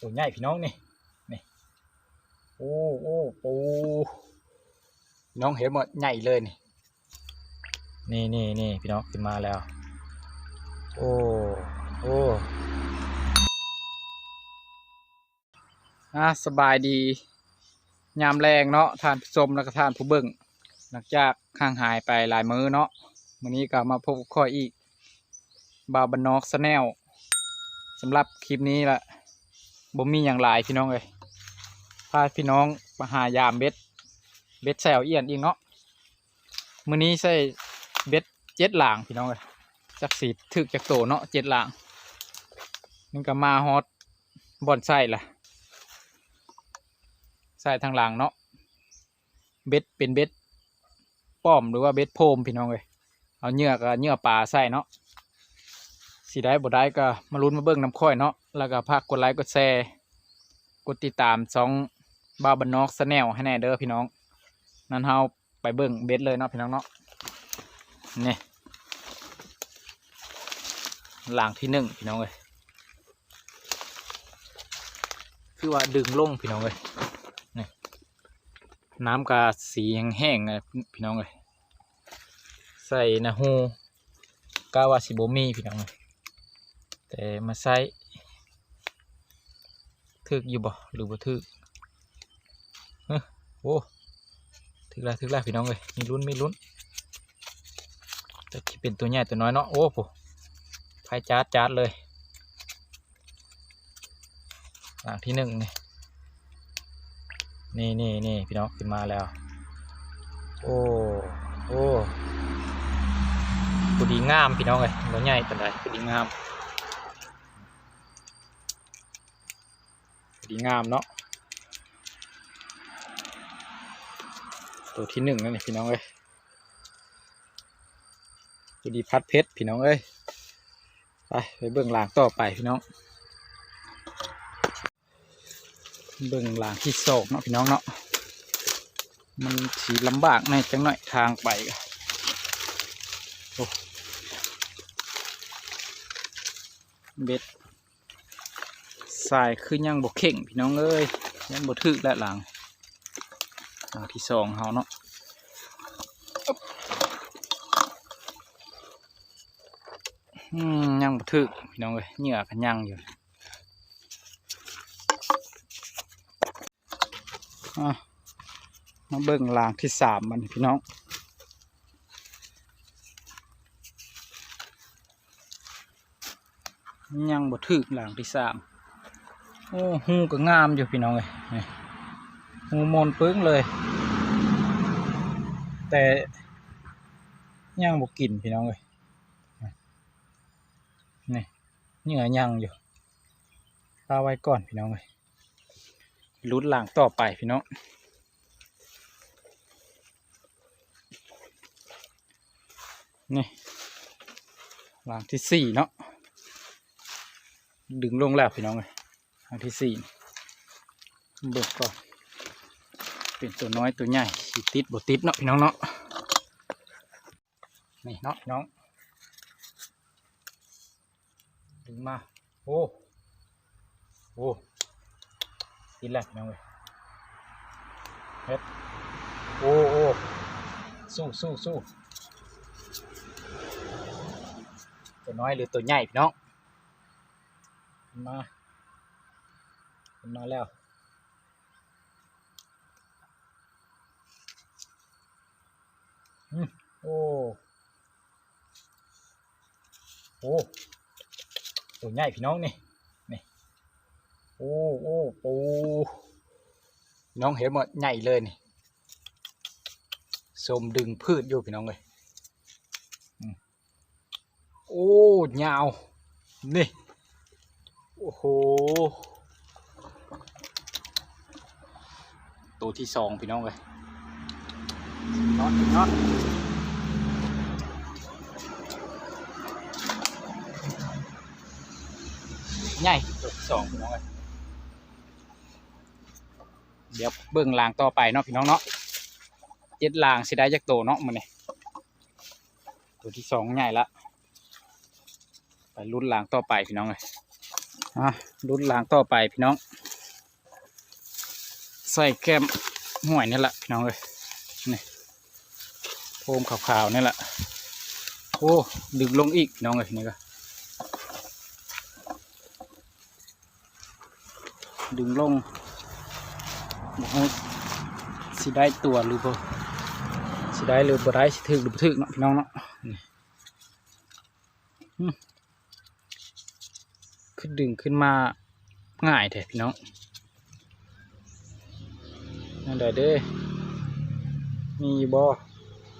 ตัวใหญ่พี่น้องนี่นี่โอ้โอ้ปูน้องเห็นหมดใหญ่เลยนี่นี่นี่นี่พี่น้องขึ้นมาแล้ว โอ้โอ้อะสบายดี ยามแรงเนาะทานผู้ชมแล้วก็ทานผู้เบิ่งหลังจากห่างหายไปหลายมื้อเนาะวันนี้ก็มาพบข้ออีก บาบันนอกสแนลสำหรับคลิปนี้ละ บ่มีอย่างหลายพี่น้องเลยพาพี่น้องมาหายามเบ็ด เบ็ดแซวเอียนอีกเนาะมื้อนี้ใส่เบ็ดเจ็ดหลางพี่น้องเลยจักสีถึกจากโตเนาะเจ็ดหลางนี่ก็มาฮอตบอนไส้ล่ะใส่ทางหลังเนาะเบ็ดเป็นเบ็ดป้อมหรือว่าเบ็ดโพมพี่น้องเลยเอาเหยื่อกับเหยื่อปลาใส่เนาะ สีได้บ่ได้ก็มาลุ้นมาเบิ่งน้ำค่อยเนาะแล้วก็พากกดไลค์กดแชร์กดติดตามสองบ้าบันนอกสแนลให้แน่เด้อพี่น้อง นั้นเฮาไปเบิ่งเบ็ดเลยเนาะพี่น้องเนาะนี่หลังที่หนึ่งพี่น้องเลยคือว่าดึงลงพี่น้องเลยนี่น้ำกาสีแห้งๆนะพี่น้องเลยใส่นะฮูกาวาซิโบมีพี่น้องเลย แต่มาใส่ถึกอยู่บ่หรือบ่ถึกเฮ้อโอ้ถึกแล้วถึกแล้วพี่น้องเลยมีลุ้นมีลุ้นแต่ที่เป็นตัวใหญ่ตัวน้อยเนาะโอ้โหพายจาดจาดเลยหลังที่หนึ่งนี่นี่นี่นี่พี่น้องขึ้นมาแล้ว โอ้โอ้พอดีงามพี่น้องเลยตัวใหญ่ตันใดพอดีงาม ดีงามเนาะตัวที่หนึ่งนั่นนี่พี่น้องเอ้ยพอดีพัดเพชรพี่น้องเอ้ยไปไปเบื้องหลังต่อไปพี่น้อง เบิ่งหลางที่โศกเนาะพี่น้องเนาะมันสีลำบากในจังหน่อยทางไปกเบ็ด สายคือยังบกเข่งพี่น้องเอ้ยยังบกทึกและหลังหลังที่สองเฮาเนาะยังบกทึกพี่น้องเอ้ยเหงื่อกันยังอยู่มาเบิ่งลางที่สามมันพี่น้องยังบ่ถึกลางที่สาม โอ้หูก็งามอยู่พี่น้องเลยหูมนปึ้งเลย แต่ยังบ่กินพี่น้องเลยนี่เหงื่อยังอยู่ปาไว้ก่อนพี่น้องเลยลุ้นหลังต่อไปพี่น้องนี่หลังที่สี่เนาะดึงลงแล้วพี่น้องเลย หลังที่สี่เบิกก่อนเป็นตัวน้อยตัวใหญ่สิติดบติดเนาะพี่น้องเนาะนี่เนาะน้องดึงมาโอ้โอ้กินแล้วน้องเลยเฮ็ดโอ้โอ้สู้สู้สู้ตัวน้อยหรือตัวใหญ่พี่น้องมา ขึ้นมาแล้วอืมโอ้ โอ้ตัวใหญ่พี่น้องนี่ นี่ โอ้ โอ้ปูน้องเห็นหมดใหญ่เลยนี่สมดึงพืชอยู่พี่น้องเลยอืมโอ้ยาว นี่ โอ้โห ตัวที่สองพี่น้องเลยน็อตน็อตใหญ่ตัวที่สองพี่น้องเลยเดี๋ยวเบิ่งลางต่อไปเนาะพี่น้องเนาะเจ็ดลางสิได้จากโตเนาะมันนี่ตัวที่สองใหญ่ละไปรุ่นลางต่อไปพี่น้องเลยอะรุดล้างต่อไปพี่น้อง ใส่แก้มห่วยนี่แหละพี่น้องเลยนี่โฟมขาวๆนี่แหละโอ้ดึงลงอีกน้องเลยนี่ก็ดึงลงบอกสิได้ตัวหรือบ่สิได้หรือบ่ได้สิถึกหรือบ่ถึกเนาะพี่น้องเนาะนี่ขึ้นดึงขึ้นมาง่ายแท้พี่น้อง นั่นได้เด้ มีบ่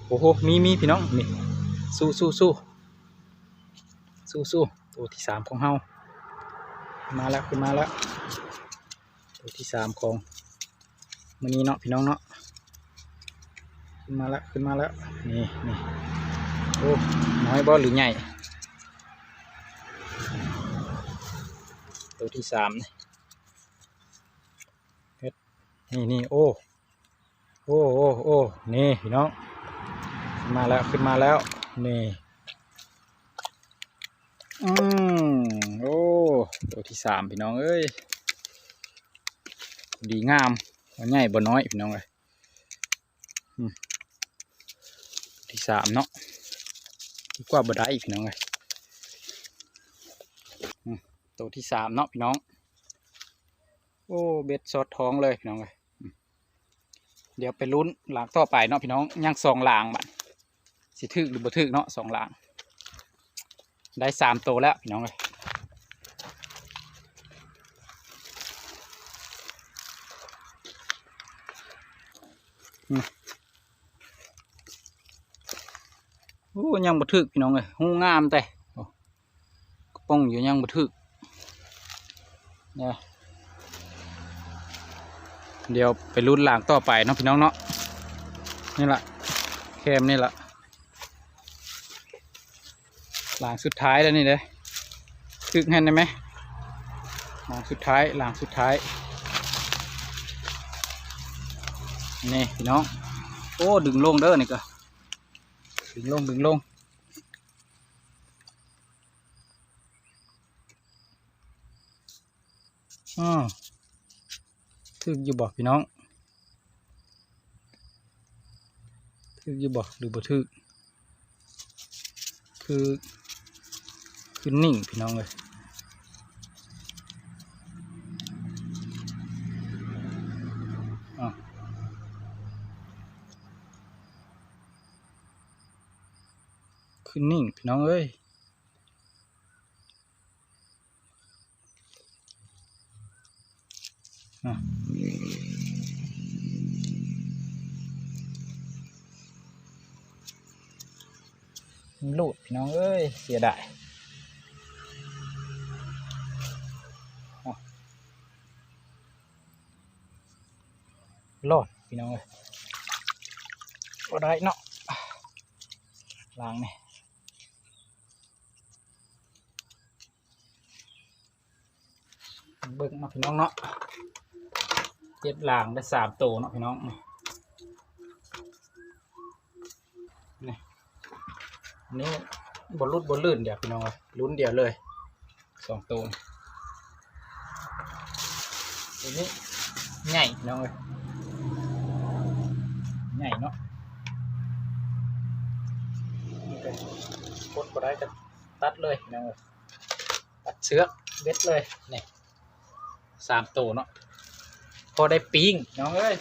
โอ้โห มีมีพี่น้อง นี่ สู้สู้สู้สู้สู้ตัวที่สามของเฮา มาแล้วขึ้นมาแล้ว ตัวที่สามของมันนี้เนาะพี่น้องเนาะ ขึ้นมาแล้วขึ้นมาแล้ว นี่นี่โอ้น้อยบ่หรือใหญ่ ตัวที่สามนี่ นี่นี่โอ้โอ้โอ้โอ้นี่พี่น้องขึ้นมาแล้วขึ้นมาแล้ว นี่ อืมโอ้ตัวที่สามพี่น้องเอ้ยดีงามบ่ใหญ่บ่น้อยพี่น้องเลยอืมที่สามเนาะดีกว่าบ่ได้อีกพี่น้องเลยตัวที่สามเนาะพี่น้อง โอ้เบ็ดสดท้องเลยพี่น้องเลยเดี๋ยวไปลุ้นหลางต่อไปเนาะพี่น้องยังสองหลางบัดสิถึกหรือบ่ถึกเนาะสองหลาง ได้สามตัวแล้วพี่น้องเลยโอ้ยังบ่ถึกพี่น้องเลยหูงามแต่ป้องอยู่ยังบ่ถึกเนี่ย เดี๋ยวไปรุ่นหลางต่อไปเนาะพี่น้องเนาะนี่แหละแคมนี่แหละหลางสุดท้ายแล้วนี่เลยคึกแห่นได้ไหมหลางสุดท้ายหลางสุดท้าย นี่พี่น้อง โอ้ดึงลงเด้อนี่ก็ดึงลงดึงลงอือ ถึกอยู่บอกพี่น้องถึกอยู่บอกหรือบ่ถึกคือ คือนิ่งพี่น้องเลยคือนิ่งพี่น้องเอ้ยอะ หลุดพี่น้องเอ้ย เสียดายอะรอดพี่น้องเอ้ยก็ได้เนาะล้างนี่เบิ่งเนาพี่น้องเนาะเจ็ดล้างได้สามตัวเนาะพี่น้องนี่นี่ อันนี้บอลลุดบอลลื่นเดี๋ยวพี่น้องลุ้นเดียวเลยสองตัวตัวนี้ใหญ่น้องเลยใหญ่เนาะนี่ก็กดก็ได้ก็ตัดเลยน้องเลยตัดเชือกเบ็ดเลยนี่สามตัวเนาะพอได้ปิ้งน้องเอ้ย